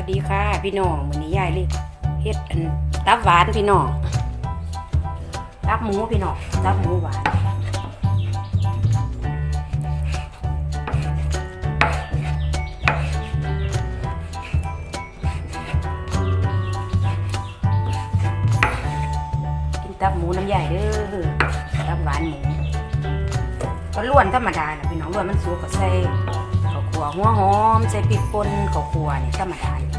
วัสดีค่ะ พี่น้องมื้อนี้ยายเลยเฮ็ดอันตับหวานพี่น้องตับหมูพี่น้องตับหมูหวานกินตับหมูน้ำใหญ่เด้อตับหวานหมูก็ล้วนธรรมดาแหละพี่น้องล้วนมันสุกก็ใส่ ขัวหัวหอมใส่พริกป่นข้าวคั่วนี่ธรรมดานี่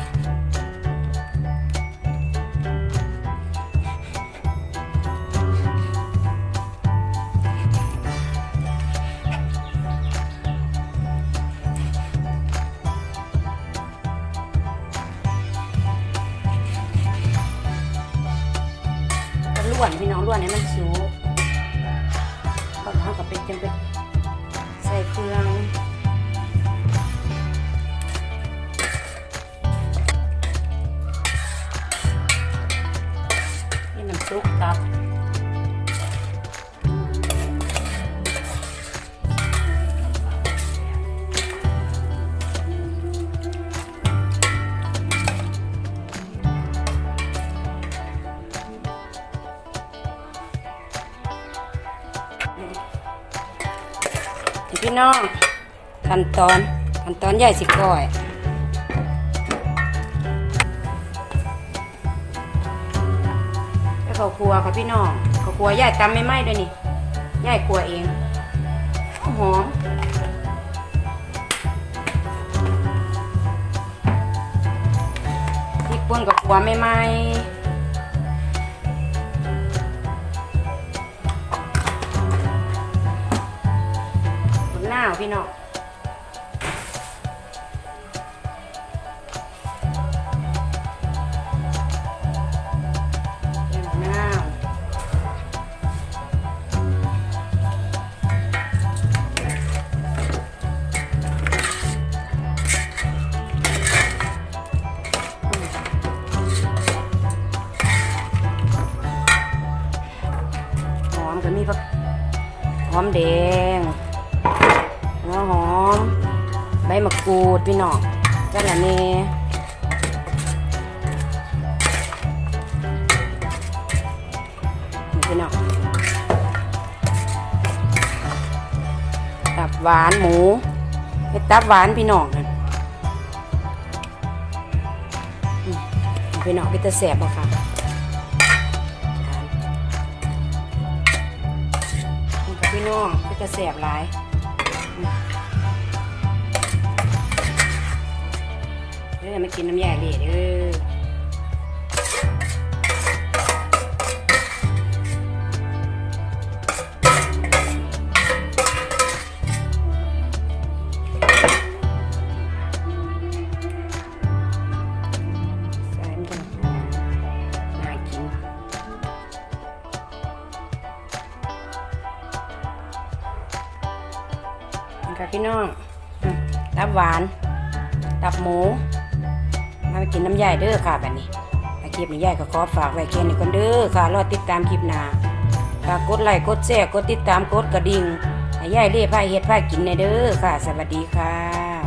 ก็ล้วนพี่น้องล้วนให้มันสุกก็ทำกับเป็ดจังเป็ดใส่เครื่อ งนี่น้ำซุปตับพี่น้อง ขั้นตอน ขั้นตอนใหญ่สิก้อย แล้วครัวค่ะพี่น้องเขาครัวใหญ่ตำไม่ไหม้ด้วยนี่ใหญ่ครัวเองหอมพริกป่นกับครัวไม่ไหม้มะนาพี่น้อง ก็มีผักหอมแดงหัวหอม ใบมะกรูดพี่น้องกะละเนนี่พี่น้องตับหวานหมูเฮ็ดตับหวานพี่น้องนั่นอืมพี่น้องเป็นตะแสบบ่ค่ะ พี่น้องเป็นตะแสบหลายเด้อมากินน้ำยาเลยเด้อ ค่ะพี่น้องตับหวาน ตับหมู มาไปกินน้ำใหญ่เด้อค่ะแบบนี้ถ้าคลิปนี้ใหญ่ก็ขอฝากไว้แค่นี้ก่อนเด้อค่ะ รอติดตามคลิปหน้าฝากกดไลค์ กดแชร์ กดติดตาม กดกระดิ่งให้ยายเล่พายเฮ็ดพายกินในเด้อค่ะ สวัสดีค่ะ